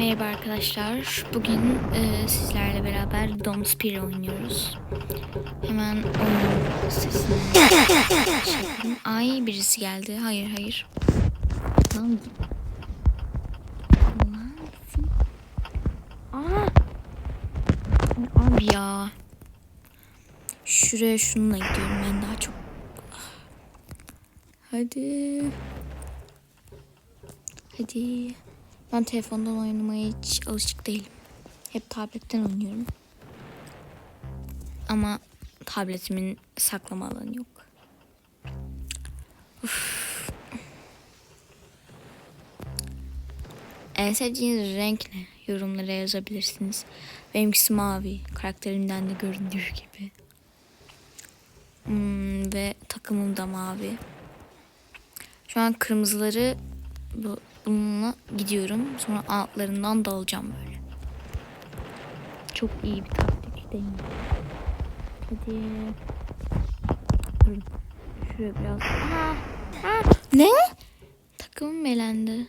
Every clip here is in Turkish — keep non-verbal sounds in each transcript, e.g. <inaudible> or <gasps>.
Merhaba arkadaşlar. Bugün e, sizlerle beraber Dom Spear oynuyoruz. Hemen oyunun sesini şey. Ay birisi geldi. Hayır hayır. Lan. Aa. Abi ya. Şuraya şununla gidiyorum ben daha çok. Hadi. Hadi. Ben telefondan oynamaya hiç alışık değilim. Hep tabletten oynuyorum. Ama tabletimin saklama alanı yok. Uf. En sevdiğiniz renk ne? Yorumlara yazabilirsiniz. Benimkisi mavi. Karakterimden de göründüğü gibi. Hmm, ve takımım da mavi. Şu an kırmızıları bu, bununla gidiyorum. Sonra altlarından dalacağım böyle. Çok iyi bir taktik değil mi? Hadi. Dur. Şuraya biraz. Aa, aa. Ne? Takımım elendi.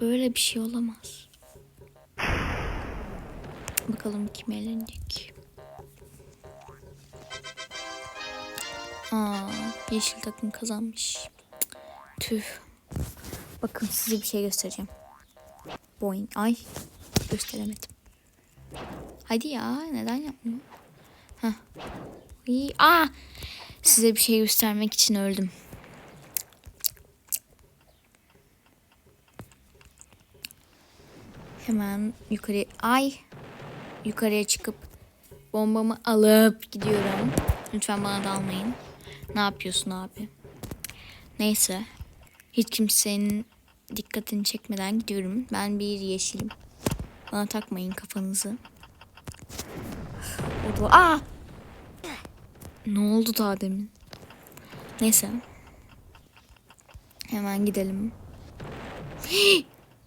Böyle bir şey olamaz. Bakalım kim elenecek. Aa, yeşil takım kazanmış. Tüh. Bakın size bir şey göstereceğim. Boing. Ay. Gösteremedim. Hadi ya. Neden yapmıyor? Heh. İyi. Aa. Size bir şey göstermek için öldüm. Hemen yukarı ay yukarıya çıkıp bombamı alıp gidiyorum. Lütfen bana dalmayın. Ne yapıyorsun abi? Neyse. Hiç kimsenin dikkatini çekmeden gidiyorum. Ben bir yeşilim. Bana takmayın kafanızı. <sighs> O da... Aa! Ne oldu daha demin? Neyse. Hemen gidelim.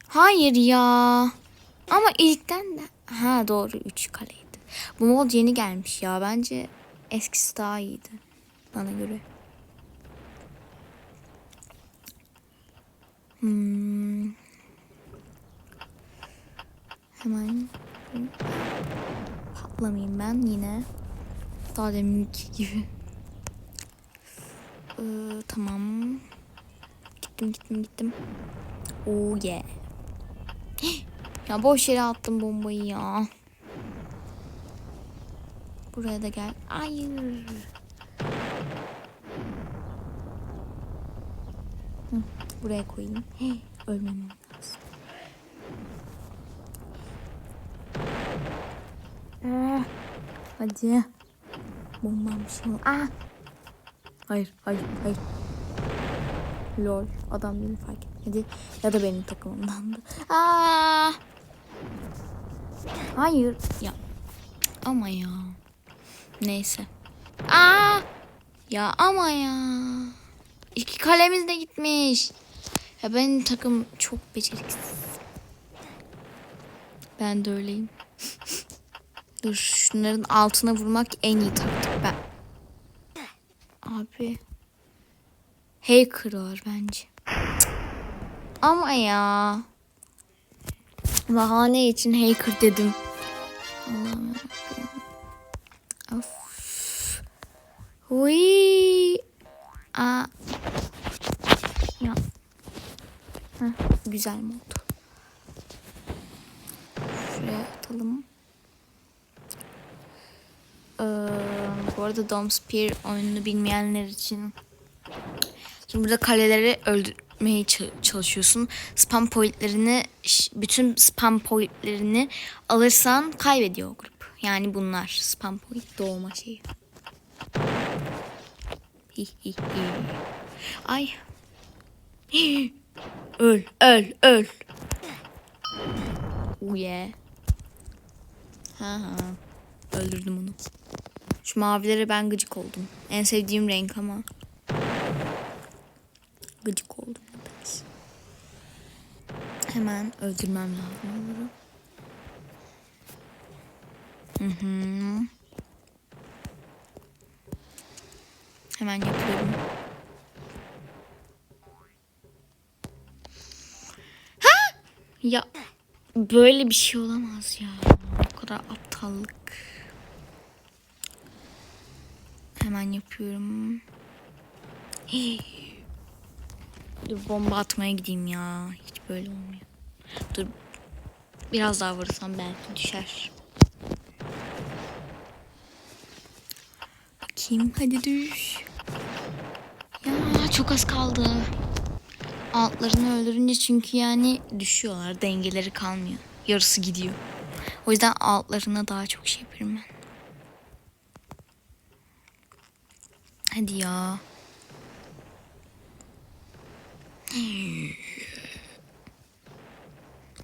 Hayır ya. Ama ilkten de... Ha doğru 3 kaleydi. Bu mod yeni gelmiş ya. Bence eskisi daha iyiydi. Bana göre. Hmm. Hemen patlamayayım ben yine. Daha deminki gibi. Ee, tamam. Gittim gittim gittim. Oh yeah. <gasps> Ya boş yere attım bombayı ya. Buraya da gel. Hayır. Buraya koyayım. Hey, <gasps> ölmemem lazım. Ah, hadi. Bombam bir şey mi? Ah. Hayır, hayır, hayır. Lol, adam beni fark etmedi. Ya da benim takımımdandı. Aa! <laughs> Hayır, ya. Ama ya. Neyse. Aa! Ya ama ya. İki kalemiz de gitmiş. Ya benim takım çok beceriksiz. Ben de öyleyim. <laughs> Dur şunların altına vurmak en iyi taktik ben. Abi. Hacker var bence. Ama ya. Bahane için hacker dedim. Allah'ım yarabbim. Of. Uy. Aa. Ya. Heh, güzel mi oldu? Şuraya atalım. Ee, bu arada Dom Spear oyununu bilmeyenler için Şimdi burada kaleleri öldürmeye çalışıyorsun. Spam pointlerini bütün spam pointlerini alırsan kaybediyor o grup. Yani bunlar spam point doğma şeyi. Hi hi hi. Ay. <gasps> Öl, öl, öl. Oh yeah. Ha ha. Öldürdüm onu. Şu mavilere ben gıcık oldum. En sevdiğim renk ama. Gıcık oldum. Hemen öldürmem lazım. Hı hı. Hemen yapıyorum. Ya Böyle bir şey olamaz ya. Bu kadar aptallık. Hemen yapıyorum. Dur bomba atmaya gideyim ya. Hiç böyle olmuyor. Dur. Biraz daha vurursam belki düşer. Bakayım hadi düş. Ya çok az kaldı. Altlarını öldürünce çünkü yani düşüyorlar. Dengeleri kalmıyor. Yarısı gidiyor. O yüzden altlarına daha çok şey yapıyorum ben. Hadi ya.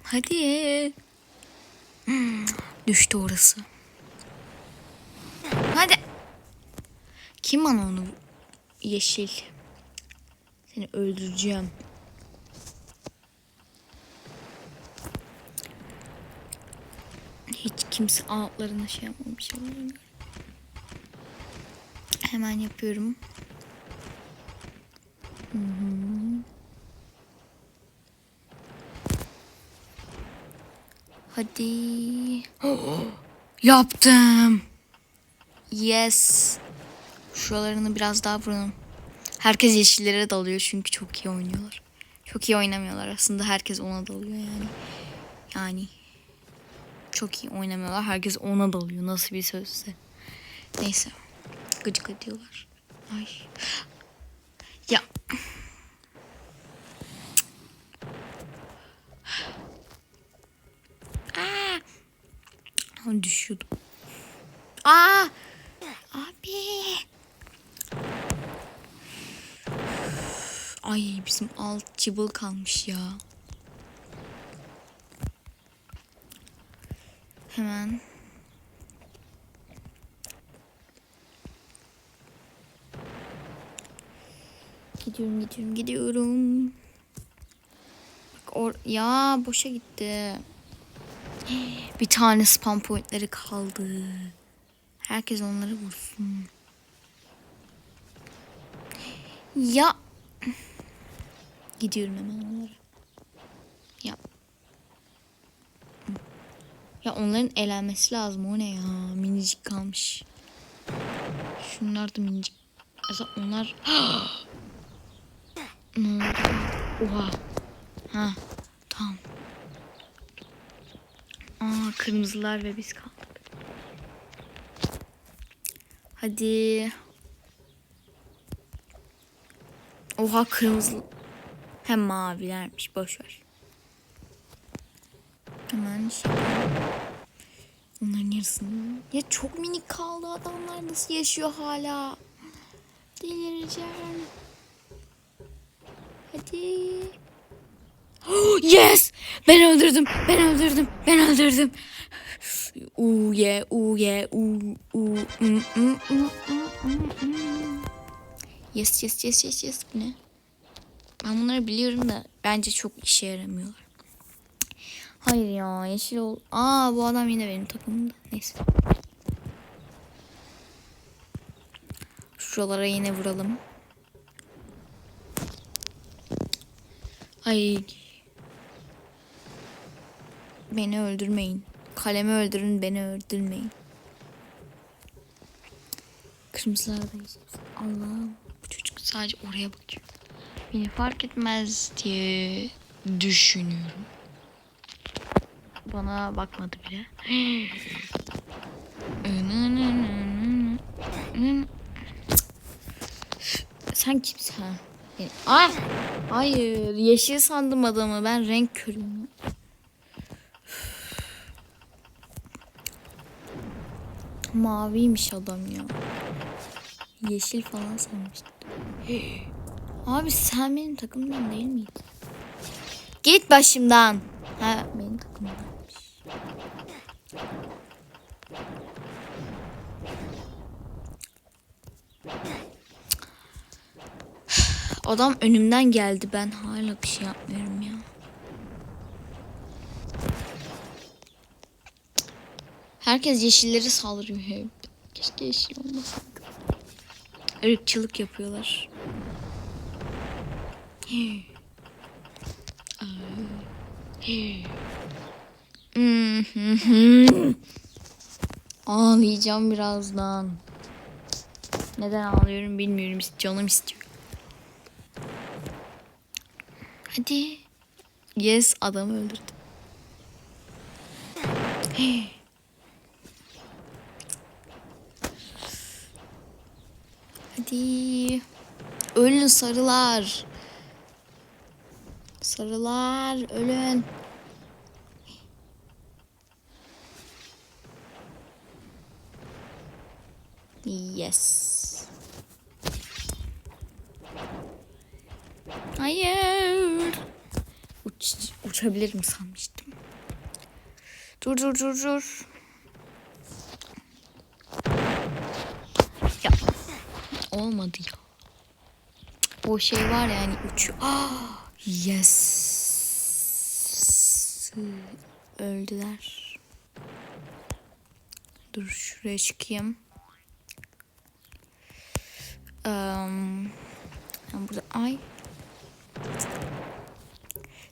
Hadi. Düştü orası. Hadi. Kim bana onu yeşil? Seni öldüreceğim. Hiç kimse altlarına şey yapmamış. Hemen yapıyorum. Hı hı. Hadi. <gasps> Yaptım. Yes. Şuralarını biraz daha vuralım. Herkes yeşillere dalıyor çünkü çok iyi oynuyorlar. Çok iyi oynamıyorlar aslında. Herkes ona dalıyor yani. Yani çok iyi oynamıyorlar. Herkes ona dalıyor. Nasıl bir sözse. Neyse. Gıcık ediyorlar. Ay. Ya. Aa. Düşüyordum. Aa! Abi. Ay bizim alt cıbıl kalmış ya. Hemen. Gidiyorum gidiyorum gidiyorum. Bak or ya boşa gitti. <gasps> Bir tane spam pointleri kaldı. Herkes onları vursun. <gasps> Ya. <sighs> Gidiyorum hemen onlara. Ya. Ya onların elenmesi lazım. O ne ya? Minicik kalmış. Şunlar da minicik. Mesela onlar... <gasps> ne oldu? Oha. Ha. Tamam. Aa kırmızılar ve biz kaldık. Hadi. Oha kırmızı. Hem mavilermiş. Boş ver. Hemen şey. Onların yarısını. Ya çok minik kaldı adamlar nasıl yaşıyor hala? Delireceğim. Hadi. <gasps> Yes! Ben öldürdüm. Ben öldürdüm. Ben öldürdüm. Uuu ye, uuu ye, mm, mm. Yes, yes, yes, yes, yes. Bu ne? Ben bunları biliyorum da bence çok işe yaramıyorlar. Hayır ya yeşil ol. Aa bu adam yine benim takımımda. Neyse. Şuralara yine vuralım. Ay. Beni öldürmeyin. Kalemi öldürün beni öldürmeyin. Kırmızılardayız. Allah'ım bu çocuk sadece oraya bakıyor. Beni fark etmez diye düşünüyorum. Bana bakmadı bile. Sen kimsin Ay! Hayır, yeşil sandım adamı. Ben renk körüyüm. Maviymiş adam ya. Yeşil falan sanmıştım. Abi sen benim takımdan değil miydin? Git başımdan. Ha benim takımdanmış. Adam önümden geldi. Ben hala bir şey yapmıyorum ya. Herkes yeşilleri saldırıyor hep. Keşke yeşil olmasaydı. Irkçılık yapıyorlar. Ağlayacağım birazdan. Neden ağlıyorum bilmiyorum. Canım istiyor. Hadi. Yes adamı öldürdüm. Hadi. Ölün sarılar. Sarılar ölün. Yes. Hayır. Uç, uçabilirim sanmıştım. Dur dur dur dur. Ya. Olmadı ya. O şey var yani uçuyor. Ah, yes. Öldüler. Dur şuraya çıkayım. Um, burada ay.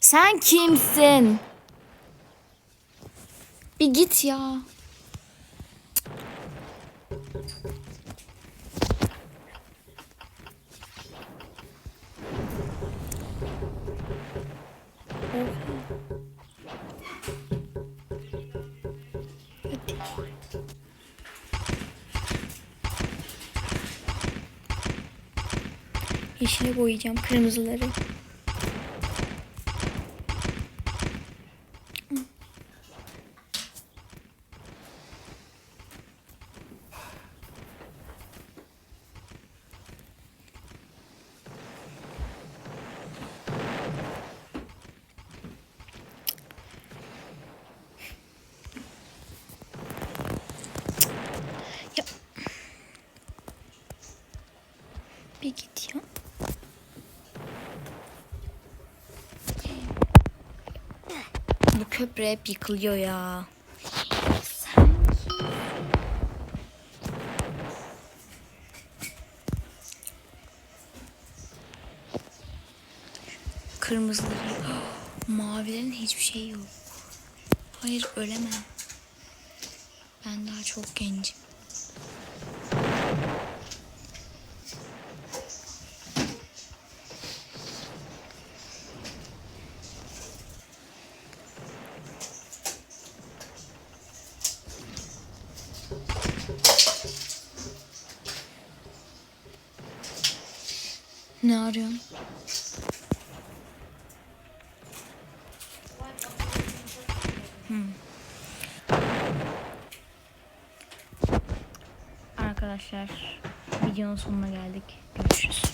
Sen kimsin? Bir git ya. Yeşile boyayacağım kırmızıları. Ya. Bir git ya. Bu köprü hep yıkılıyor ya. Kırmızıları. <gasps> Mavilerin hiçbir şeyi yok. Hayır ölemem. Ben daha çok gencim. Ne arıyorsun? Hmm. Arkadaşlar videonun sonuna geldik. Görüşürüz.